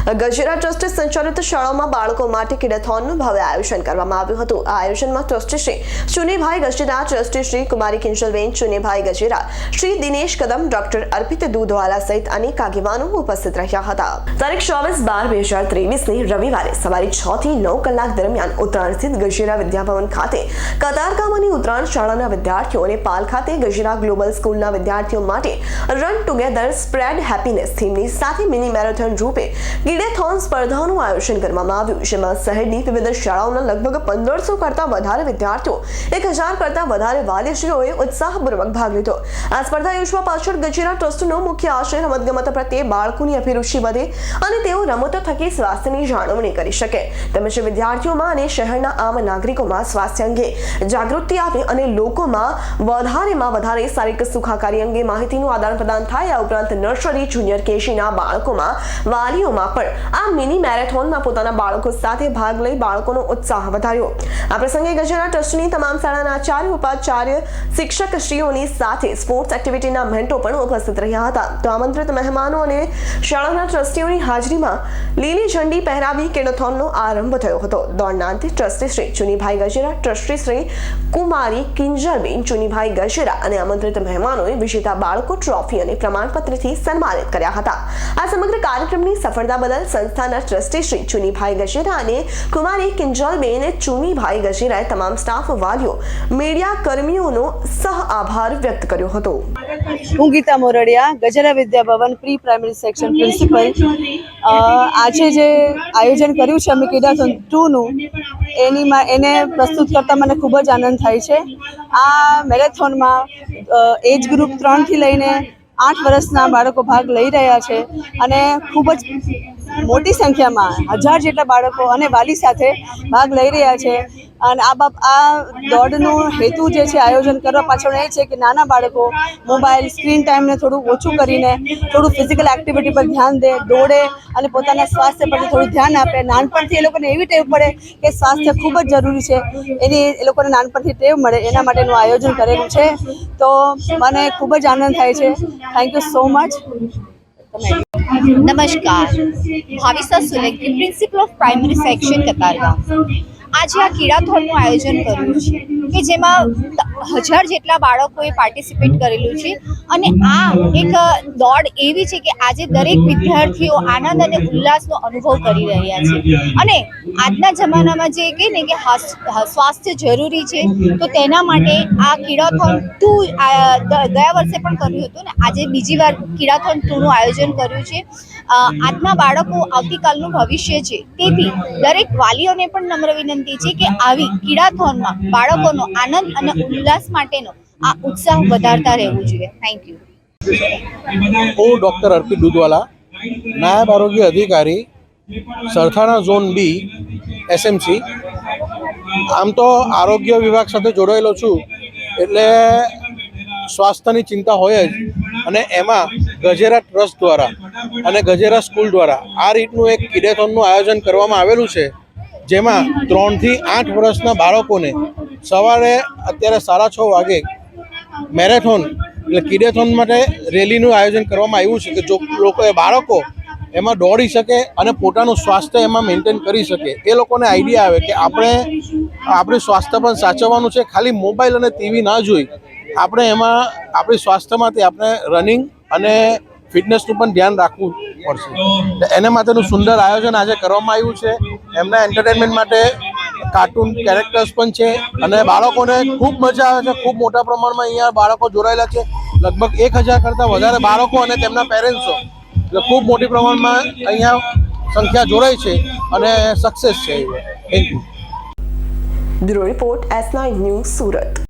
Gajera trust સંચાલિત શાળાઓમાં બાળકો માટે કિડેથોનનું ભવ્ય આયોજન કરવામાં આવ્યું હતું. આ આયોજનમાં trustee Shri Chunibhai Gajera, trustee Shri Kumari Kinjalben Chunibhai Gajera, Shri Dinesh Kadam, doctor Arpit Doodhwala સહિત અનેક આગેવાનો ઉપસ્થિત રહ્યા હતા. તારીખ ચોવીસ બાર બે હજાર ત્રેવીસની રવિવારે સવારે છ થી નવ કલાક દરમિયાન ઉત્તરાયણ સ્થિત ગજેરા વિદ્યાભવન ખાતે કતારગામની ઉત્તરાયણ શાળાના વિદ્યાર્થીઓ અને પાલ ખાતે ગજેરા ગ્લોબલ સ્કૂલના વિદ્યાર્થીઓ માટે રન ટુગેધર સ્પ્રેડ હેપીનેસ થીમની સાથે મિની મેરેથોન રૂપે ગીડેથોન સ્પર્ધાઓનું આયોજન કરવામાં આવ્યું, જેમાં શહેરની વિવિધ શાળાઓના લગભગ પંદરસો કરતાં વધારે વિદ્યાર્થીઓ, એક હજાર કરતાં વધારે વાલીશ્રીઓએ ઉત્સાહપૂર્વક ભાગ લીધો. આ સ્પર્ધા યોજવા પાછળ ગજેરા ટ્રસ્ટનો મુખ્ય આશય રમતગમત પ્રત્યે બાળકોની અભિરુચિ વધે અને તેઓ રમતો થકી સ્વાસ્થ્યની જાળવણી કરી શકે. તેમજ વિદ્યાર્થીઓમાં અને શહેરના આમ નાગરિકોમાં સ્વાસ્થ્ય અંગે જાગૃતિ આવે અને લોકોમાં વધારેમાં વધારે શારીરિક સુખાકારી અંગે માહિતીનું આદાન પ્રદાન થાય, આ ઉપરાંત નર્સરી, જુનિયર કેજીના બાળકોમાં વાલીઓમાં પણ આ મિની મેરેથોનમાં પોતાના બાળકો સાથે ભાગ લઈ બાળકોનો ઉત્સાહ વધાર્યો. આ પ્રસંગે ગજરા ટ્રસ્ટની તમામ શાળાના આચાર્ય, ઉપાચાર્ય શિક્ષક સાથે સ્પોર્ટ્સ એક્ટિવિટીના મેન્ટો પણ ઉપસ્થિત રહ્યા હતા. તો આમંત્રિત મહેમાનો અને શાળાના ટ્રસ્ટીઓની હાજરીમાં લીલી ઝંડી પહેરાવી કેડોથોનનો આરંભ થયો હતો. દોડના અંતે ટ્રસ્ટી શ્રી ચુનીભાઈ ગજેરા, ટ્રસ્ટી શ્રી કુમારી કિંજલબેન, ચુનીભાઈ ગજેરા અને આમંત્રિત મહેમાનોએ વિજેતા બાળકો ટ્રોફી અને પ્રમાણપત્રથી સન્માનિત કર્યા હતા. આ સમગ્ર કાર્યક્રમની સફળતા બદલ સંસ્થાના ટ્રસ્ટી શ્રી ચુનીભાઈ ગજેરા અને કુમારી કિંજલબેન ચુનીભાઈ ગજેરાએ તમામ સ્ટાફ વાલીઓ, મીડિયા કર્મીઓનો સહ આભાર વ્યક્ત કર્યો હતો. હું Gita Moradiya, Gajera Vidyabhavan pre primary section principal. આજે જે આયોજન કર્યું છે અમે કીધા ટુનું એનીમાં એને પ્રસ્તુત કરતાં મને ખૂબ જ આનંદ થાય છે. આ મેરેથોનમાં એજ ગ્રુપ ત્રણથી લઈને આઠ વર્ષના બાળકો ભાગ લઈ રહ્યા છે અને ખૂબ જ મોટી સંખ્યામાં હજાર જેટલા બાળકો અને વાલી સાથે ભાગ લઈ રહ્યા છે. અને આ બાબ આ દોડનું હેતુ જે છે આયોજન કરવા પાછળ એ છે કે નાના બાળકો મોબાઈલ, સ્ક્રીન ટાઈમને થોડું ઓછું કરીને થોડું ફિઝિકલ એક્ટિવિટી પર ધ્યાન દે, દોડે અને પોતાના સ્વાસ્થ્ય પર થોડું ધ્યાન આપે. નાનપણથી એ લોકોને એવી ટેવ પડે કે સ્વાસ્થ્ય ખૂબ જ જરૂરી છે. એની એ લોકોને નાનપણથી ટેવ મળે, એના માટેનું આયોજન કરેલું છે. તો મને ખૂબ જ આનંદ થાય છે. થેન્ક યુ સો મચ નમસ્કાર Bhavisa Solanki principal of primary section Katargam આજે આ કીડાથોનનું આયોજન કર્યું છે, કે જેમાં હજાર જેટલા બાળકોએ પાર્ટિસિપેટ કરેલું છે. અને આ એક દોડ એવી છે કે આજે દરેક વિદ્યાર્થીઓ આનંદ અને ઉલ્લાસનો અનુભવ કરી રહ્યા છે. અને આજના જમાનામાં જે કહે ને કે સ્વાસ્થ્ય જરૂરી છે, તો તેના માટે આ કીડાથોન ટુ ગયા વર્ષે પણ કર્યું હતું ને આજે બીજી વાર કીડાથોન ટુનું આયોજન કર્યું છે. આજના બાળકો આવતીકાલનું ભવિષ્ય છે, તેથી દરેક વાલીઓને પણ નમ્ર વિનંતી છે કે આવી કીડાથોનમાં બાળકોનો આનંદ અને ઉલ્લાસ માટેનો આ ઉત્સાહ વધારતા રહેવું જોઈએ. થેન્ક યુ હું ડૉક્ટર અર્પિત દૂધવાલા, નાયબ આરોગ્ય અધિકારી, સરથાણા ઝોન બી એસએમસી આમ તો આરોગ્ય વિભાગ સાથે જોડાયેલો છું, એટલે સ્વાસ્થ્યની ચિંતા હોય જ. અને એમાં ગજેરા ટ્રસ્ટ દ્વારા અને ગજેરા સ્કૂલ દ્વારા આ રીતનું એક કિડેથોનનું આયોજન કરવામાં આવેલું છે. જેમાં ત્રણથી આઠ વર્ષના બાળકોને સવારે અત્યારે સાડા છ વાગે મેરેથોન એટલે કિડેથોન માટે રેલીનું આયોજન કરવામાં આવ્યું છે કે જો લોકો એ બાળકો એમાં દોડી શકે અને પોતાનું સ્વાસ્થ્ય એમાં મેન્ટેન કરી શકે, એ લોકોને આઈડિયા આવે કે આપણે, આપણું સ્વાસ્થ્ય પણ સાચવવાનું છે, ખાલી મોબાઈલ અને ટીવી ના જોઈ આપણે એમાં, આપણી સ્વાસ્થ્યમાંથી આપણે રનિંગ અને ફિટનેસનું પણ ધ્યાન રાખવું પડશે. એના માટેનું સુંદર આયોજન આજે કરવામાં આવ્યું છે. એમના એન્ટરટેનમેન્ટ માટે કાર્ટૂન કેરેક્ટર્સ પણ છે અને બાળકોને ખૂબ મજા આવે છે. ખૂબ મોટા પ્રમાણમાં અહીંયા બાળકો જોડાયેલા છે. લગભગ એક હજાર કરતાં વધારે બાળકો અને તેમના પેરેન્ટ્સો એટલે ખૂબ મોટી પ્રમાણમાં અહીંયા સંખ્યા જોડાય છે અને સક્સેસ છે. Thank you bureau report S nine news Surat.